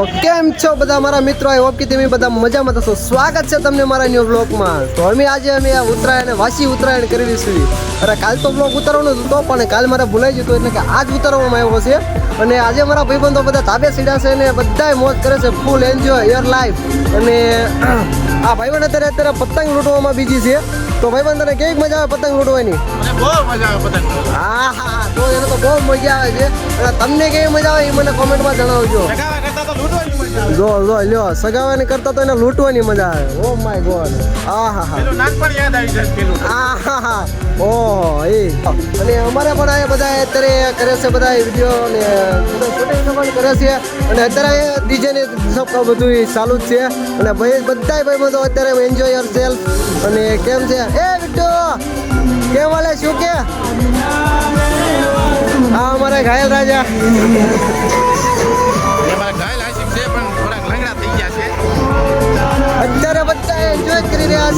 તો કેમ છો બધા મારા મિત્રો? આઈ હોપ કે તમે બધા મજામાં થશો સ્વાગત છે તમને મારા ન્યુ બ્લોગમાં તો અમે આજે અમે આ ઉત્તરાયણ વાસી ઉત્તરાયણ કરી દઈશું અરે કાલ તો બ્લોગ ઉતારવાનો હતો પણ કાલ મારે ભૂલાઈ જતો એટલે કે આજ ઉતારવામાં આવ્યો છે. અને આજે મારા ભાઈબંધો બધા તાબે સીડા છે અને બધાય મોજ કરે છે ફૂલ એન્જોય યર લાઈફ અને આ ભાઈબંધ અત્યારે અત્યારે પતંગ લૂંટવામાં બીજી છે. તો ભાઈબંધ તને કેવી મજા આવે પતંગ લૂંટવાની? બહુ મજા આવે પતંગ હા હા તો એને તો બહુ મજા આવે છે. અને તમને કેવી મજા આવે એ મને કોમેન્ટમાં જણાવજો. જો જો લ્યો સગાવાની કરતા તો એને લૂંટવાની મજા આવે. ઓ માય ગોડ આ હા હા પેલું નાનપણ યાદ આવી જાય પેલું. આ હા હા ઓહો એ. અને અમારે પણ આ બધા અત્યારે કરે છે બધા વીડિયો ને બધા શૂટિંગ પણ કરે છે. અને અત્યારે ડીજે ને સબ બધું ચાલુ જ છે. અને ભાઈ બધાય ભાઈ બધો અત્યારે એન્જોય યોર સેલ્ફ અને કેમ છે? એ વિટ્ટુ કેમ વાલે શું કે? હા અમારે ઘાયલ રાજા.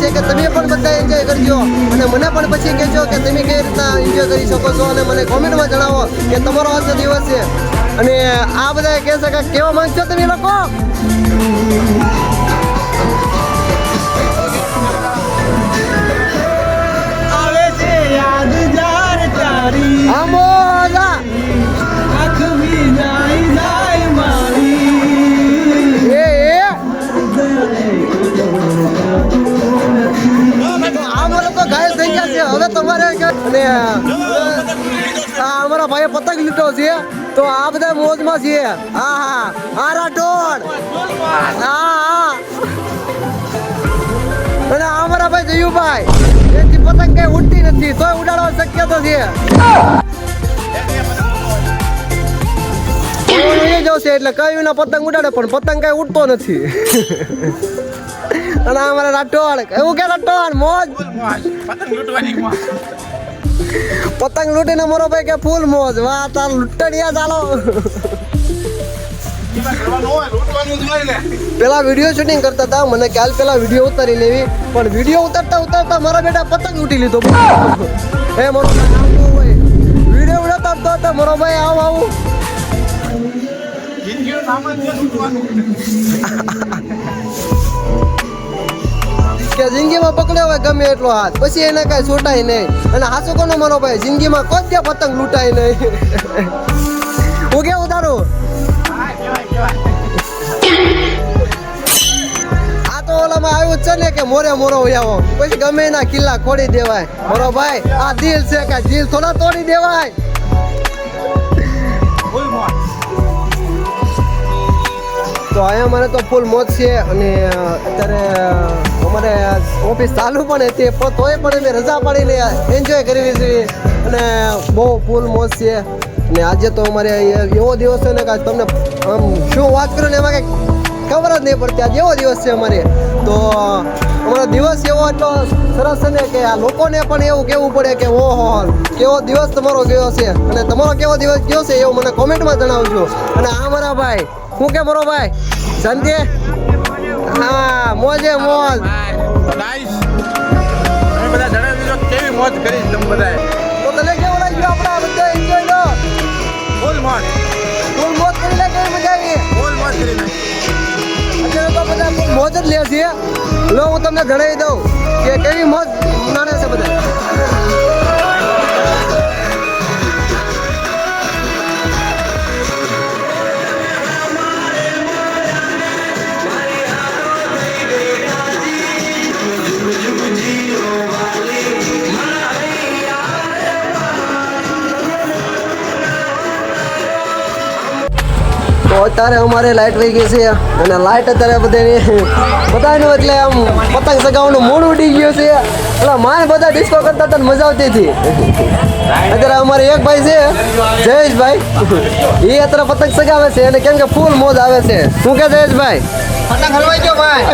છે કે તમે પણ બધા એન્જોય કરજો. અને મને પણ પછી કહેજો કે તમે કઈ રીતના એન્જોય કરી શકો છો અને મને કોમેન્ટમાં જણાવો કે તમારો આજનો દિવસ છે. અને આ બધા કહે છે કે કેવા માંગશો તમે લોકો? છે તો આ બધા મોજમાં છે હા હા. આ રાઠોડ હા હા. અને આ ભાઈ જયુભાઈ. એથી પતંગ કઈ ઉડતી નથી, તોય ઉડાડવા શક્યતા છે. ઓલો જશે એટલે કયું ના પતંગ ઉડાડે, પણ પતંગ કઈ ઉડતો નથી. અને અમારા રાઠોડ. એવું કે રાઠોડ? મોજ. પતંગ લૂંટવાની પતંગ લૂંટીને મારો ભાઈ કે ફૂલ મોજ. વાહ, તાર લૂંટણિયા ચાલો. પેલા વીડિયો શૂટિંગ કરતા હતા. મને કાલ પેલા વીડિયો ઉતારી લેવી. પણ વીડિયો ઉતારતા ઉતારતા મારા બેટા પતંગ લૂંટી લીધો. એ મારો વીડિયો ઉતારતા હતા મારો ભાઈ, આવ, આવું. લૂંટવાનું. કે જિંદગીમાં પકડ્યો હોય ગમે એટલો હાથ. પછી એને કાંઈ છૂટાય નહીં. અને હાસો કોનો મારો ભાઈ? જિંદગીમાં કોઈ જ પતંગ લૂંટાય નહીં. હું કેવું તારું? આ તો ઓલામાં આવ્યું છે ને કે મોરે મોરો આવો પછી ગમે એના કિલ્લા ખોડી દેવાય. મારો ભાઈ, આ દિલ છે કે દિલ થોડા તોડી દેવાય. તો અહીંયા મને તો ફૂલ મોજ છે. અને અત્યારે ઓફિસ ચાલુ પણ હતી પણ તોય પણ અમે રજા પાડીને એન્જોય કરવી છે. અને બહુ ફૂલ મોજ છે. અને આજે તો અમારે એવો દિવસ છે ને કે તમને આમ શું વાત કરું ને એમાં કંઈક ખબર જ નહીં પડતી. આજે એવો દિવસ છે અમારે. તો અમારો દિવસ એવો એટલો સરસ છે ને કે આ લોકોને પણ એવું કહેવું પડે કે ઓહો, કેવો દિવસ તમારો ગયો છે. અને તમારો કેવો દિવસ ગયો છે એવું મને કોમેન્ટમાં જણાવજો. અને આ મારા ભાઈ. શું કે મારો ભાઈ? શાંતિ? હા, મોજે મોજ. નાઈસ તમે બધા જણાવી દીધો કેવી મોજ કરી તમે બધાએ. તો તને કેવું લાગ્યું આપણા બધા એન્જોય લો? ફૂલ મોજ. ફૂલ મોજ કરી લે કેવી મજા આવી? ફૂલ મોજ કરી અત્યારે તો બધા ફૂલ મોજ જ લે છે. લો હું તમને જણાવી દઉં કે કેવી મોજ માણે છે બધા અત્યારે અમારે લાઇટ વહી ગઈ છે અને લાઇટ અત્યારે બધાની બધાનું એટલે આમ પતંગ સગાવવાનું મૂળ ઉડી ગયું છે. એટલે મારે બધા ડિસ્કો કરતા હતા મજા આવતી હતી. અત્યારે અમારે એક ભાઈ છે જયેશભાઈ. એ અત્યારે પતંગ સગાવે છે અને કેમ કે ફૂલ મોજ આવે છે. શું કે જયેશભાઈ? પતંગ હલવાઈ ગયો ભાઈ.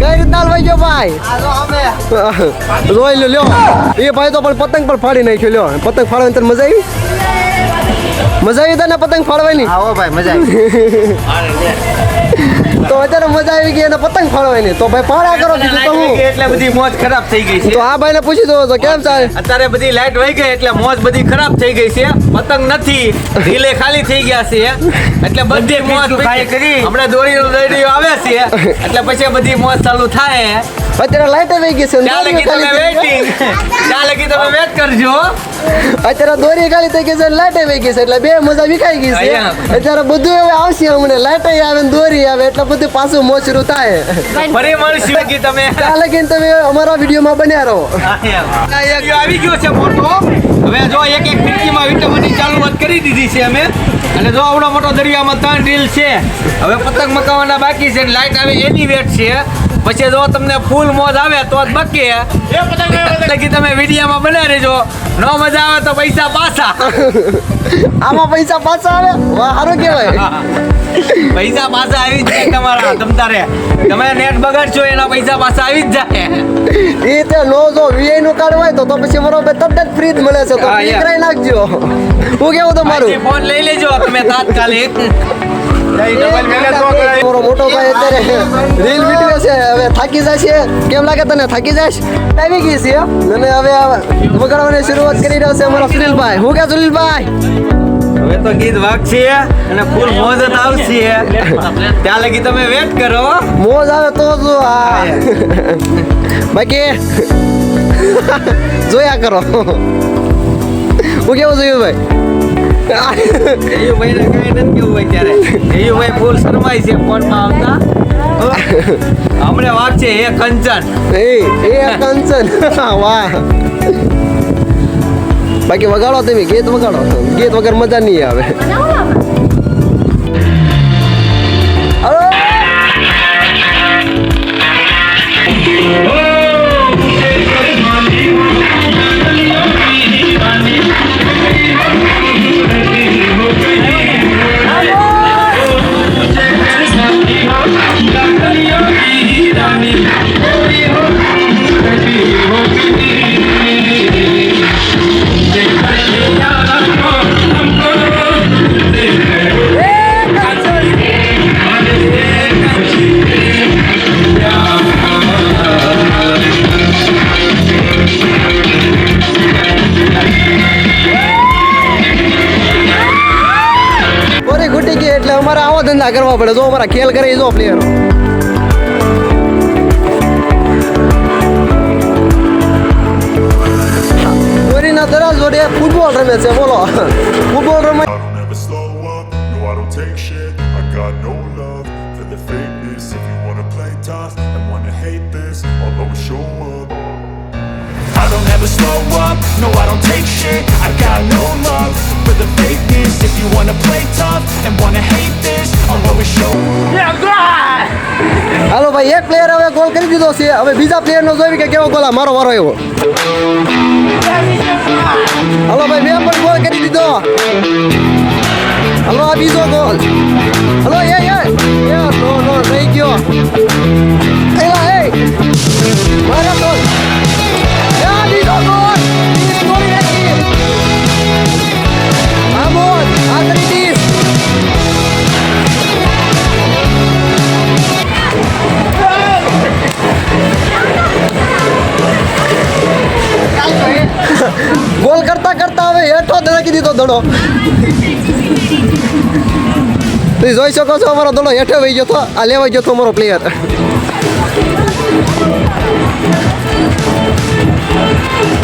કઈ રીતના હલવાઈ ગયો ભાઈ? જોઈ લો લ્યો. એ ભાઈ તો પણ પતંગ પણ ફાડી નાખ્યો લ્યો. પતંગ ફાડવાની તને મજા આવી? મજા આવી તને પતંગ ફાળવાની આવો ભાઈ મજા આવી. તો અત્યારે મજા આવી ગઈ અને પતંગ ફાળવાની તો ભાઈ પાડા કરો બીજું તો હું. એટલે બધી મોજ ખરાબ થઈ ગઈ છે. તો આ ભાઈને પૂછી દો તો કેમ ચાલે? અત્યારે બધી લાઈટ વહી ગઈ એટલે મોજ બધી ખરાબ થઈ ગઈ છે. પતંગ નથી ઢીલે ખાલી થઈ ગયા છે. એટલે બધી મોજ ખાલી કરી. હમણાં દોરી દોરી આવે છે. એટલે પછી બધી મોજ ચાલુ થાય. અત્યારે લાઈટ વહી ગઈ છે ને ત્યાં લગી તમે વેઇટિંગ ત્યાં લગી તમે વેટ કરજો. અત્યારે દોરી ખાલી થઈ ગઈ છે લાઈટ વહી ગઈ છે એટલે બે મજા વિખાઈ ગઈ છે. અત્યારે બધું હવે આવશે અમને લાઈટ આવે ને દોરી આવે એટલે બધું પાછું મોચરું થાય. ફરી મળશું કે તમે. કાલે કે તમે અમારા વિડીયોમાં બન્યા રહો. આવી ગયો છે મોટો. હવે જો એક એક ફિરકીમાં વિટામિનની વાત કરી દીધી છે અમે. અને જો આવડો મોટો દરિયામાં ત્રણ રીલ છે. હવે પતંગ મકાવાના બાકી છે લાઈટ આવે એની વેટ છે. પછી જો તમને ફૂલ મોજ આવે તો જ બાકી એટલે કે તમે વિડીયામાં બના રહેજો. ન મજા આવે તો પૈસા પાછા. આમાં પૈસા પાછા આવે? વાહ સારું કહેવાય. પૈસા પાછા આવી જ જાય તમારા તમતારે તમે નેટ બગાડશો એના પૈસા પાછા આવી જ જાય. એ તે નો જો વીઆઈ નું કાર્ડ હોય તો તો પછી બરોબર જ ફ્રી જ મળે છે તો. કરાવી નાખજો. હું કેવું તમારું? ફોન લઈ લેજો તમે તાત્કાલિક. મારો મોટો ભાઈ અત્યારે રીલ વીટવે છે હવે થાકી જશે કેમ લાગે તને? થાકી જાય આવી ગઈ છે અને હવે વગાડવાની શરૂઆત કરી રહ્યો છે અમારા સુનિલભાઈ. હું કે સુનિલભાઈ? હવે તો ગીત વાગશે અને ફૂલ મોજ જ આવશે. ત્યાં લગી તમે વેટ કરો મોજ આવે તો જો આ બાકી જોયા કરો. હું કેવું જોયું ભાઈ? એયું ભાઈ ને કઈ નથી કેવું હોય ત્યારે. એયું ભાઈ ફૂલ શરમાય છે ફોનમાં આવતા. હમણે છે હે કંચન. એ એ કંચન. વાહ. બાકી વગાડો તમે ગીત વગાડો ગીત વગર મજા નહીં આવે. કોરી ખૂટી ગઈ એટલે અમારે આવો ધંધા કરવા પડે જો અમારા ખેલ કરે જો પ્લેયરો કોરીના દરાજ જોડે ફૂટબોલ રમે છે બોલો ફૂટબોલ રમે I don't ever slow up, no I don't take shit I got no love For the fakeness If you wanna play tough and wanna hate this I'll always show હાલો ભાઈ એક player હવે goal કરી દીધો છે હવે બીજા પ્લેયરનો જોઈ કે કેવો ગોલ મારો વારો એવો હાલો ભાઈ મેં પણ ગોલ કરી દીધો હાલો આ બીજો ગોલ હાલો એ એ એ નો નો રહી ગયો એલા એ મારો ગોલ દડો. તમે જોઈ શકો છો, અમારો દડો હેઠે વહી ગયો તો આ લેવાઈ ગયો તો અમારો પ્લેયર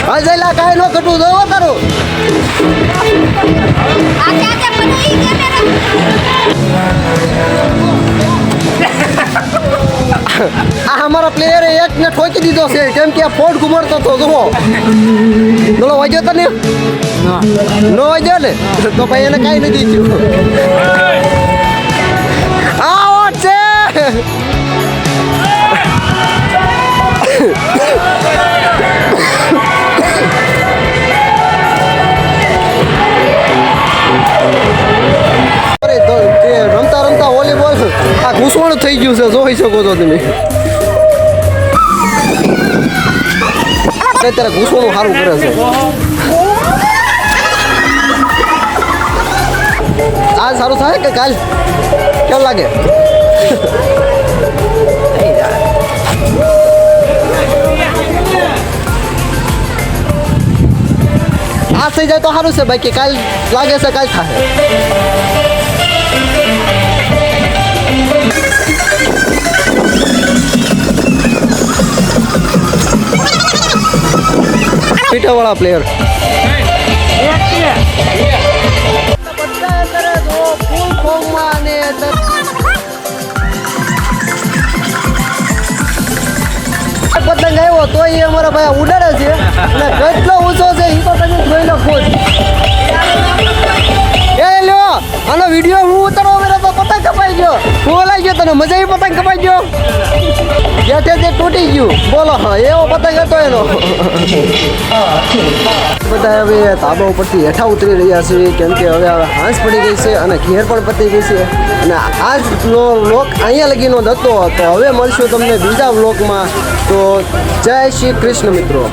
હાલ જઈલા કાંઈ ન કટું જોવો તારું. આ અમારા પ્લેયર એક ને ઠોકી દીધો છે. કેમ કે આ ફોડ ઘુમાડતો હતો, જુઓ. બોલો વાગ્યો તો ને વાગ્યો ને? તો ભાઈ એને કાંઈ નથી થયું. આ છે. રમતા રમતા વોલીબોલ, આ ઘૂસવણ થઈ ગયું છે. જોઈ શકો છો તમે. નહીં તારે ઘૂસવાનું સારું કરે છે આજ સારું થાય કે કાલ કેમ લાગે આ થઈ જાય તો સારું છે બાકી કાલ લાગે છે કાલ થાય પીઠાવાળા પ્લેયર પતંગ આવ્યો તો એ અમારા ભાઈ ઉડાડે છે. અને કેટલો ઊંચો છે એ તો તમે લો ખુદ એ લ્યો, આનો વીડિયો હું ઉતારવા મેળો તો પતંગ કપાઈ ગયો. હું લાગી ગયો તને, મજા આવી પતંગ કપાઈ ગયો? જેઠે તે તૂટી ગયું. બોલો હા એવો પતંગ હતો એનો. બધા હવે ધાબા ઉપરથી હેઠા ઉતરી રહ્યા છે કેમ કે હવે હવે હાંસ પડી ગઈ છે અને ઘેર પણ પતી ગઈ છે. અને આ જ વ્લોગ અહીંયા લગીનો જ હતો તો હવે મળશું તમને બીજા વ્લોગમાં. તો જય શ્રી કૃષ્ણ મિત્રો.